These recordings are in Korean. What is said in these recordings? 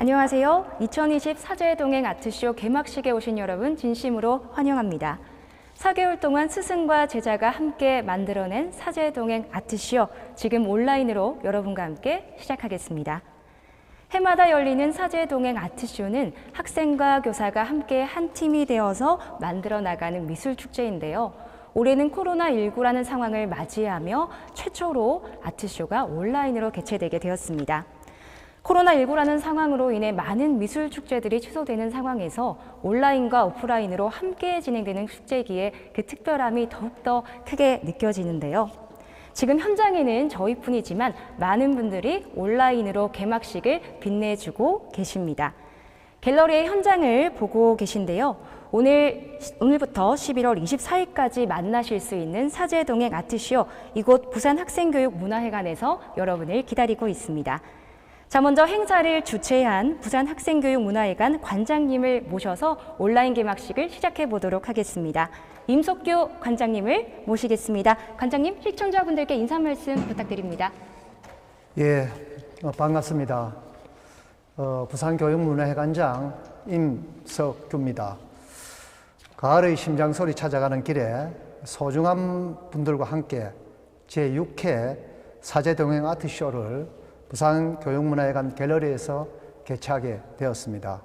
안녕하세요. 2020 사제 동행 아트쇼 개막식에 오신 여러분 진심으로 환영합니다. 4개월 동안 스승과 제자가 함께 만들어낸 사제 동행 아트쇼 지금 온라인으로 여러분과 함께 시작하겠습니다. 해마다 열리는 사제 동행 아트쇼는 학생과 교사가 함께 한 팀이 되어서 만들어 나가는 미술 축제인데요. 올해는 코로나19라는 상황을 맞이하며 최초로 아트쇼가 온라인으로 개최되게 되었습니다. 코로나19라는 상황으로 인해 많은 미술 축제들이 취소되는 상황에서 온라인과 오프라인으로 함께 진행되는 축제기에 그 특별함이 더욱더 크게 느껴지는데요. 지금 현장에는 저희뿐이지만 많은 분들이 온라인으로 개막식을 빛내주고 계십니다. 갤러리의 현장을 보고 계신데요. 오늘, 오늘부터 11월 24일까지 만나실 수 있는 사제동행 아트쇼 이곳 부산 학생교육문화회관에서 여러분을 기다리고 있습니다. 자, 먼저 행사를 주최한 부산학생교육문화회관 관장님을 모셔서 온라인 개막식을 시작해 보도록 하겠습니다. 임석규 관장님을 모시겠습니다. 관장님, 시청자분들께 인사 말씀 부탁드립니다. 예, 어, 반갑습니다. 어, 부산교육문화회관장 임석규입니다. 가을의 심장소리 찾아가는 길에 소중한 분들과 함께 제6회 사제동행 아트쇼를 부산 교육문화회관 갤러리에서 개최하게 되었습니다.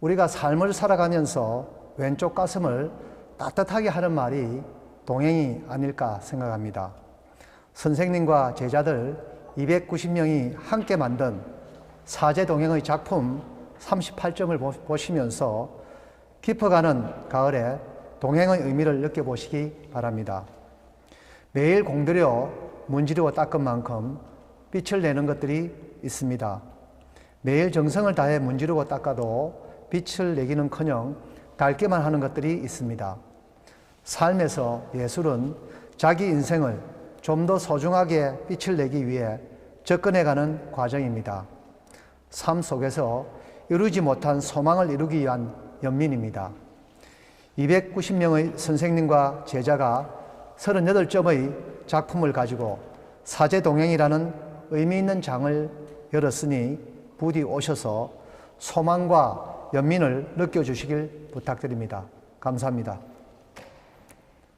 우리가 삶을 살아가면서 왼쪽 가슴을 따뜻하게 하는 말이 동행이 아닐까 생각합니다. 선생님과 제자들 290명이 함께 만든 사제 동행의 작품 38점을 보시면서 깊어가는 가을에 동행의 의미를 느껴보시기 바랍니다. 매일 공들여 문지르고 닦은 만큼 빛을 내는 것들이 있습니다. 매일 정성을 다해 문지르고 닦아도 빛을 내기는커녕 닳기만 하는 것들이 있습니다. 삶에서 예술은 자기 인생을 좀 더 소중하게 빛을 내기 위해 접근해가는 과정입니다. 삶 속에서 이루지 못한 소망을 이루기 위한 연민입니다. 290명의 선생님과 제자가 38점의 작품을 가지고 사제동행이라는 의미 있는 장을 열었으니 부디 오셔서 소망과 연민을 느껴주시길 부탁드립니다. 감사합니다.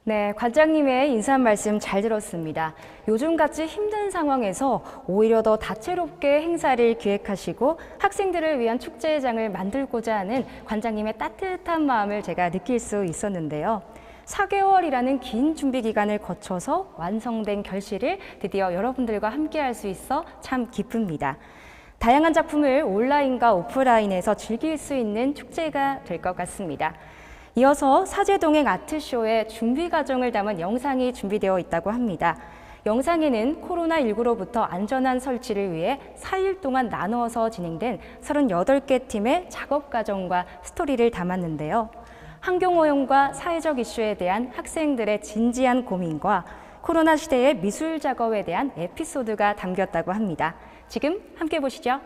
네, 관장님의 인사 말씀 잘 들었습니다. 요즘같이 힘든 상황에서 오히려 더 다채롭게 행사를 기획하시고 학생들을 위한 축제장을 만들고자 하는 관장님의 따뜻한 마음을 제가 느낄 수 있었는데요. 4개월이라는 긴 준비 기간을 거쳐서 완성된 결실을 드디어 여러분들과 함께 할 수 있어 참 기쁩니다. 다양한 작품을 온라인과 오프라인에서 즐길 수 있는 축제가 될 것 같습니다. 이어서 사제동행 아트쇼의 준비 과정을 담은 영상이 준비되어 있다고 합니다. 영상에는 코로나19로부터 안전한 설치를 위해 4일 동안 나누어서 진행된 38개 팀의 작업 과정과 스토리를 담았는데요. 환경오염과 사회적 이슈에 대한 학생들의 진지한 고민과 코로나 시대의 미술 작업에 대한 에피소드가 담겼다고 합니다. 지금 함께 보시죠.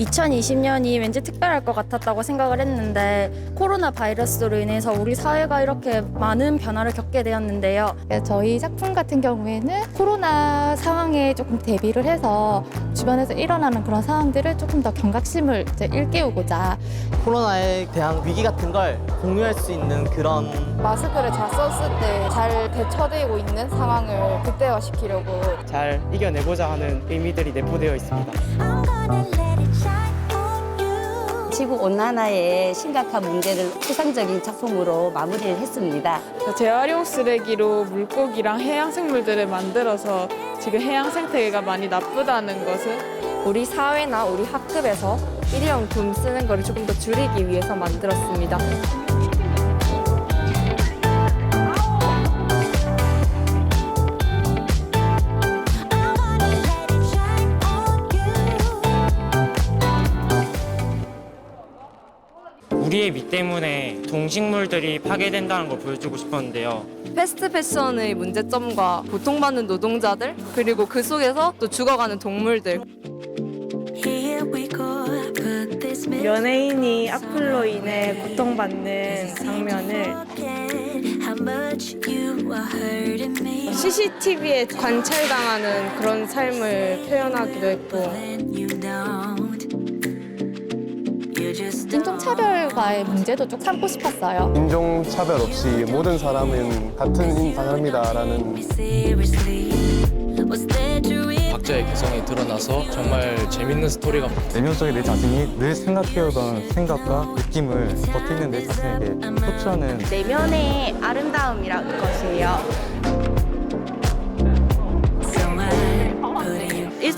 2020년이 왠지 특별할 것 같았다고 생각을 했는데 코로나 바이러스로 인해서 우리 사회가 이렇게 많은 변화를 겪게 되었는데요. 네, 저희 작품 같은 경우에는 코로나 상황에 조금 대비를 해서 주변에서 일어나는 그런 상황들을 조금 더 경각심을 이제 일깨우고자 코로나에 대한 위기 같은 걸 공유할 수 있는 그런 마스크를 잘 썼을 때 잘 대처되고 있는 상황을 극대화시키려고 잘 이겨내고자 하는 의미들이 내포되어 있습니다. 지구 온난화의 심각한 문제를 추상적인 작품으로 마무리를 했습니다. 재활용 쓰레기로 물고기랑 해양 생물들을 만들어서 지금 해양 생태계가 많이 나쁘다는 것을 우리 사회나 우리 학급에서 일회용품 쓰는 거를 조금 더 줄이기 위해서 만들었습니다. 우리의 미 때문에 동식물들이 파괴된다는 걸 보여주고 싶었는데요. 패스트 패션의 문제점과 고통받는 노동자들 그리고 그 속에서 또 죽어가는 동물들. Here we go, put this 연예인이 악플로 인해 고통받는 장면을 CCTV에 관찰당하는 그런 삶을 표현하기도 했고 인종차별과의 문제도 쭉 삼고 싶었어요. 인종차별 없이 모든 사람은 같은 사람이다라는 각자의 개성이 드러나서 정말 재밌는 스토리가 내면 속에 내 자신이 늘 생각해오던 생각과 느낌을 있는 내 자신에게 표출하는 내면의 아름다움이라는 것이에요.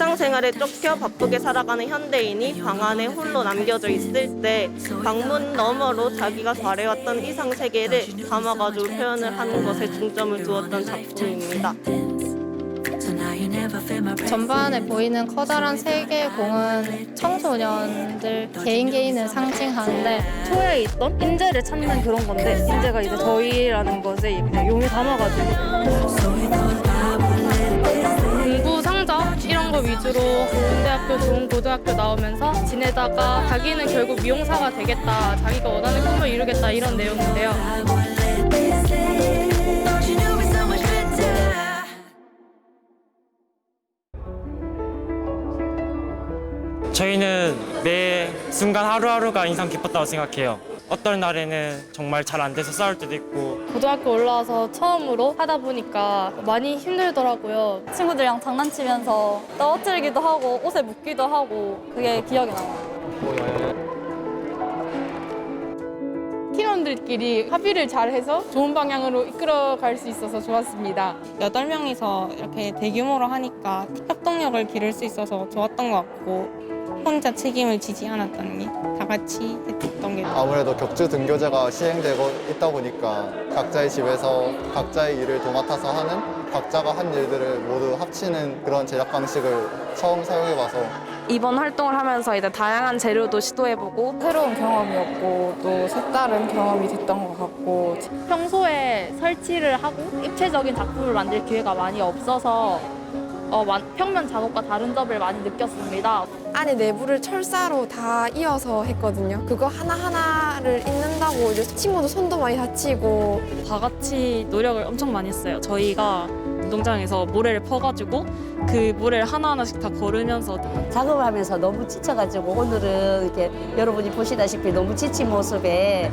일상생활에 쫓겨 바쁘게 살아가는 현대인이 방 안에 홀로 남겨져 있을 때 방문 너머로 자기가 잘해왔던 이상 세계를 담아가지고 표현을 하는 것에 중점을 두었던 작품입니다. 전반에 보이는 커다란 세 개의 공은 청소년들 개인 개인을 상징하는데 초에 있던 인재를 찾는 그런 건데 인재가 이제 저희라는 것에 용을 담아가지고 거 위주로 좋은 대학교 좋은 고등학교 나오면서 지내다가 자기는 결국 미용사가 되겠다 자기가 원하는 꿈을 이루겠다 이런 내용인데요 저희는 매 순간 하루하루가 인상 깊었다고 생각해요. 어떤 날에는 정말 잘 안 돼서 싸울 때도 있고 고등학교 올라와서 처음으로 하다 보니까 많이 힘들더라고요 친구들이랑 장난치면서 떨어뜨리기도 하고 옷에 묻기도 하고 그게 기억이 나요. 팀원들끼리 합의를 잘해서 좋은 방향으로 이끌어 갈 수 있어서 좋았습니다. 여덟 명이서 이렇게 대규모로 하니까 협동력을 기를 수 있어서 좋았던 것 같고 혼자 책임을 지지 않았다는 게 다 같이 했던 게 아무래도 격주 등교제가 시행되고 있다 보니까 각자의 집에서 각자의 일을 도맡아서 하는 각자가 한 일들을 모두 합치는 그런 제작 방식을 처음 사용해봐서 이번 활동을 하면서 이제 다양한 재료도 시도해보고 새로운 경험이었고 또 색다른 경험이 됐던 것 같고 평소에 설치를 하고 입체적인 작품을 만들 기회가 많이 없어서 어, 만- 평면 작업과 다른 점을 많이 느꼈습니다. 안에 내부를 철사로 다 이어서 했거든요. 그거 하나하나를 읽는다고 이제 친구도 손도 많이 다치고 다 같이 노력을 엄청 많이 했어요. 저희가 운동장에서 모래를 퍼가지고 그 모래를 하나하나씩 다 걸으면서 작업을 하면서 너무 지쳐가지고 오늘은 이렇게 여러분이 보시다시피 너무 지친 모습에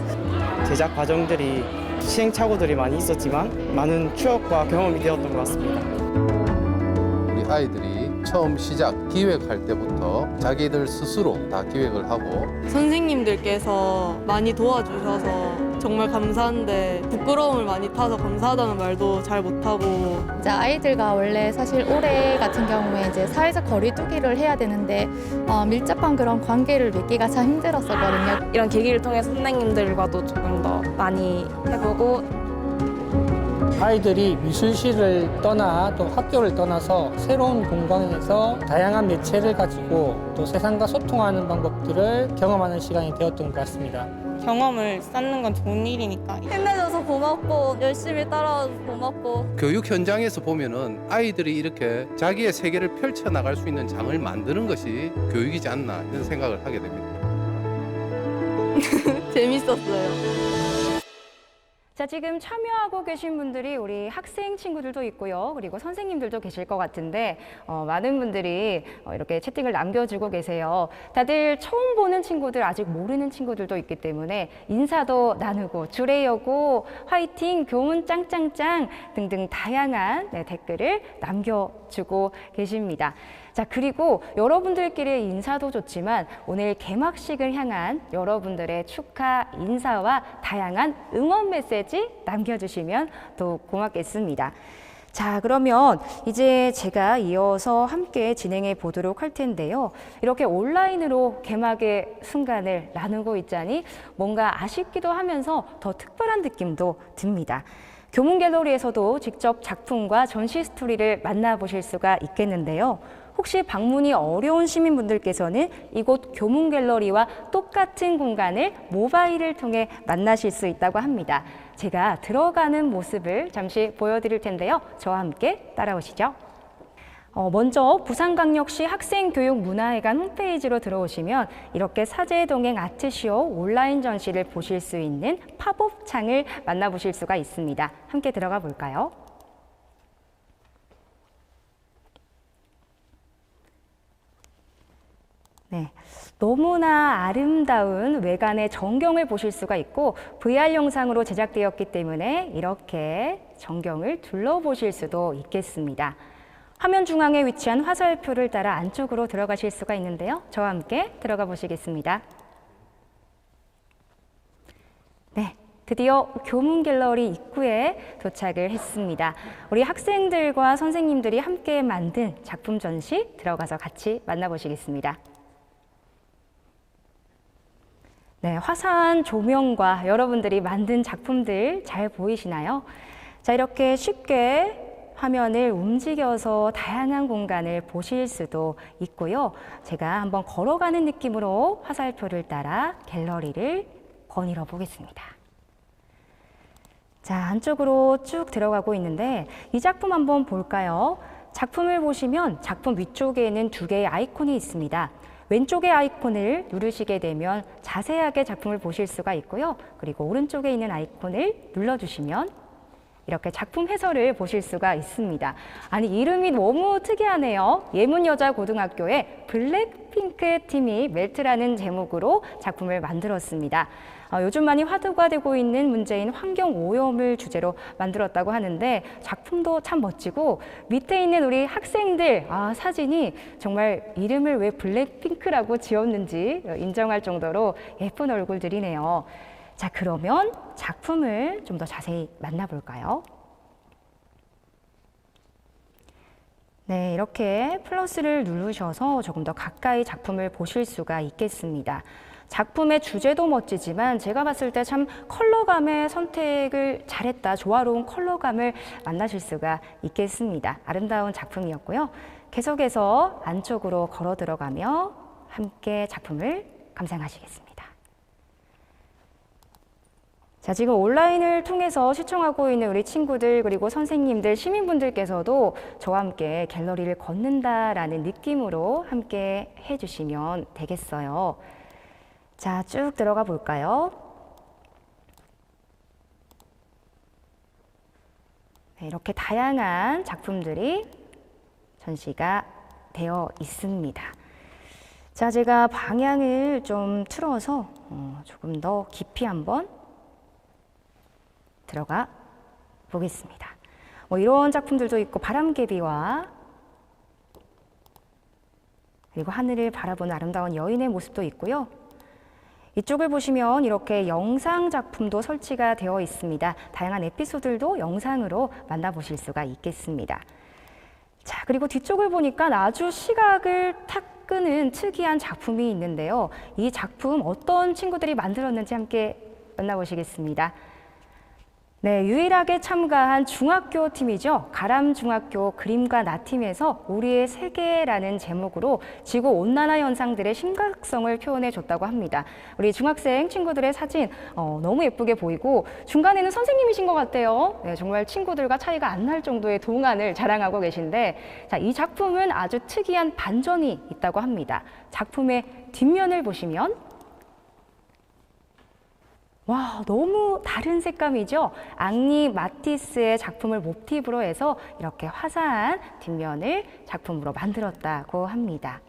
제작 과정들이 시행착오들이 많이 있었지만 많은 추억과 경험이 되었던 것 같습니다. 아이들이 처음 시작 기획할 때부터 자기들 스스로 다 기획을 하고 선생님들께서 많이 도와주셔서 정말 감사한데 부끄러움을 많이 타서 감사하다는 말도 잘 못하고 이제 아이들과 원래 사실 올해 같은 경우에 이제 사회적 거리두기를 해야 되는데 어, 밀접한 그런 관계를 맺기가 참 힘들었었거든요. 이런 계기를 통해 선생님들과도 조금 더 많이 해보고 아이들이 미술실을 떠나 또 학교를 떠나서 새로운 공간에서 다양한 매체를 가지고 또 세상과 소통하는 방법들을 경험하는 시간이 되었던 것 같습니다. 경험을 쌓는 건 좋은 일이니까 힘내줘서 고맙고 열심히 따라와줘서 고맙고 교육 현장에서 보면은 아이들이 이렇게 자기의 세계를 펼쳐 나갈 수 있는 장을 만드는 것이 교육이지 않나 이런 생각을 하게 됩니다. 재밌었어요. 자, 지금 참여하고 계신 분들이 우리 학생 친구들도 있고요. 그리고 선생님들도 계실 것 같은데, 어, 많은 분들이 어, 이렇게 채팅을 남겨주고 계세요. 다들 처음 보는 친구들, 아직 모르는 친구들도 있기 때문에 인사도 나누고, 주레여고, 화이팅, 교문 짱짱짱 등등 다양한 네, 댓글을 남겨주고 계십니다. 자, 그리고 여러분들끼리의 인사도 좋지만 오늘 개막식을 향한 여러분들의 축하 인사와 다양한 응원 메시지 남겨주시면 더욱 고맙겠습니다. 자, 그러면 이제 제가 이어서 함께 진행해 보도록 할 텐데요. 이렇게 온라인으로 개막의 순간을 나누고 있자니 뭔가 아쉽기도 하면서 더 특별한 느낌도 듭니다. 교문 갤러리에서도 직접 작품과 전시 스토리를 만나보실 수가 있겠는데요. 혹시 방문이 어려운 시민분들께서는 이곳 교문 갤러리와 똑같은 공간을 모바일을 통해 만나실 수 있다고 합니다. 제가 들어가는 모습을 잠시 보여드릴 텐데요. 저와 함께 따라오시죠. 어, 먼저 부산광역시 학생교육문화회관 홈페이지로 들어오시면 이렇게 사제동행 아트쇼 온라인 전시를 보실 수 있는 팝업 창을 만나보실 수가 있습니다. 함께 들어가 볼까요? 네. 너무나 아름다운 외관의 전경을 보실 수가 있고 VR 영상으로 제작되었기 때문에 이렇게 전경을 둘러보실 수도 있겠습니다. 화면 중앙에 위치한 화살표를 따라 안쪽으로 들어가실 수가 있는데요. 저와 함께 들어가 보시겠습니다. 네. 드디어 교문 갤러리 입구에 도착을 했습니다. 우리 학생들과 선생님들이 함께 만든 작품 전시 들어가서 같이 만나보시겠습니다. 네, 화사한 조명과 여러분들이 만든 작품들 잘 보이시나요? 자, 이렇게 쉽게 화면을 움직여서 다양한 공간을 보실 수도 있고요. 제가 한번 걸어가는 느낌으로 화살표를 따라 갤러리를 거닐어 보겠습니다. 자, 안쪽으로 쭉 들어가고 있는데 이 작품 한번 볼까요? 작품을 보시면 작품 위쪽에는 두 개의 아이콘이 있습니다. 왼쪽의 아이콘을 누르시게 되면 자세하게 작품을 보실 수가 있고요. 그리고 오른쪽에 있는 아이콘을 눌러주시면 이렇게 작품 해설을 보실 수가 있습니다. 아니 이름이 너무 특이하네요. 예문여자고등학교의 블랙핑크 팀이 멜트라는 제목으로 작품을 만들었습니다. 어, 요즘 많이 화두가 되고 있는 문제인 환경 오염을 주제로 만들었다고 하는데 작품도 참 멋지고 밑에 있는 우리 학생들 아, 사진이 정말 이름을 왜 블랙핑크라고 지었는지 인정할 정도로 예쁜 얼굴들이네요. 자, 그러면 작품을 좀 더 자세히 만나볼까요? 네, 이렇게 플러스를 누르셔서 조금 더 가까이 작품을 보실 수가 있겠습니다. 작품의 주제도 멋지지만 제가 봤을 때 참 컬러감의 선택을 잘했다, 조화로운 컬러감을 만나실 수가 있겠습니다. 아름다운 작품이었고요. 계속해서 안쪽으로 걸어 들어가며 함께 작품을 감상하시겠습니다. 자, 지금 온라인을 통해서 시청하고 있는 우리 친구들 그리고 선생님들, 시민분들께서도 저와 함께 갤러리를 걷는다라는 느낌으로 함께 해주시면 되겠어요. 자, 쭉 들어가 볼까요? 네, 이렇게 다양한 작품들이 전시가 되어 있습니다. 자, 제가 방향을 좀 틀어서 어, 조금 더 깊이 한번 들어가 보겠습니다. 뭐 이런 작품들도 있고 바람개비와 그리고 하늘을 바라보는 아름다운 여인의 모습도 있고요. 이쪽을 보시면 이렇게 영상 작품도 설치가 되어 있습니다. 다양한 에피소드들도 영상으로 만나보실 수가 있겠습니다. 자, 그리고 뒤쪽을 보니까 아주 시각을 탁 끄는 특이한 작품이 있는데요. 이 작품 어떤 친구들이 만들었는지 함께 만나보시겠습니다. 네, 유일하게 참가한 중학교 팀이죠. 가람중학교 그림과 나팀에서 우리의 세계라는 제목으로 지구 온난화 현상들의 심각성을 표현해 줬다고 합니다. 우리 중학생 친구들의 사진 어, 너무 예쁘게 보이고 중간에는 선생님이신 것 같아요. 네, 정말 친구들과 차이가 안 날 정도의 동안을 자랑하고 계신데 자, 이 작품은 아주 특이한 반전이 있다고 합니다. 작품의 뒷면을 보시면 와, 너무 다른 색감이죠? 앙리 마티스의 작품을 모티브로 해서 이렇게 화사한 뒷면을 작품으로 만들었다고 합니다.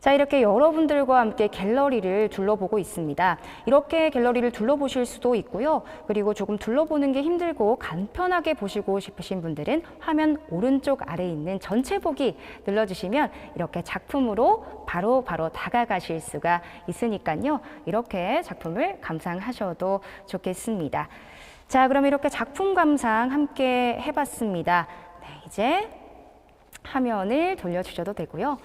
자, 이렇게 여러분들과 함께 갤러리를 둘러보고 있습니다. 이렇게 갤러리를 둘러보실 수도 있고요. 그리고 조금 둘러보는 게 힘들고 간편하게 보시고 싶으신 분들은 화면 오른쪽 아래에 있는 전체 보기 눌러주시면 이렇게 작품으로 바로 바로 다가가실 수가 있으니까요. 이렇게 작품을 감상하셔도 좋겠습니다. 자, 그럼 이렇게 작품 감상 함께 해봤습니다. 네, 이제 화면을 돌려주셔도 되고요.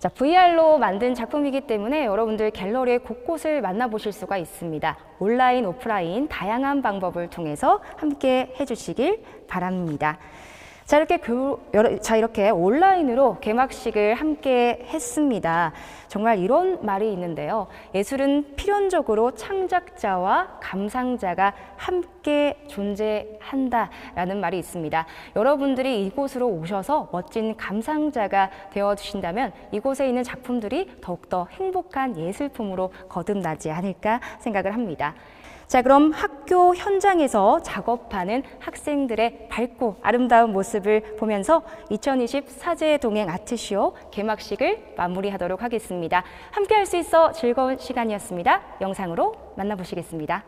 자, VR로 만든 작품이기 때문에 여러분들 갤러리의 곳곳을 만나보실 수가 있습니다. 온라인, 오프라인 다양한 방법을 통해서 함께 해주시길 바랍니다. 자 이렇게 교, 여러, 자 이렇게 온라인으로 개막식을 함께 했습니다. 정말 이런 말이 있는데요. 예술은 필연적으로 창작자와 감상자가 함께 존재한다라는 말이 있습니다. 여러분들이 이곳으로 오셔서 멋진 감상자가 되어 주신다면 이곳에 있는 작품들이 더욱더 행복한 예술품으로 거듭나지 않을까 생각을 합니다. 자, 그럼 학교 현장에서 작업하는 학생들의 밝고 아름다운 모습을 보면서 2020 사제 동행 아트쇼 개막식을 마무리하도록 하겠습니다. 함께 할 수 있어 즐거운 시간이었습니다. 영상으로 만나보시겠습니다.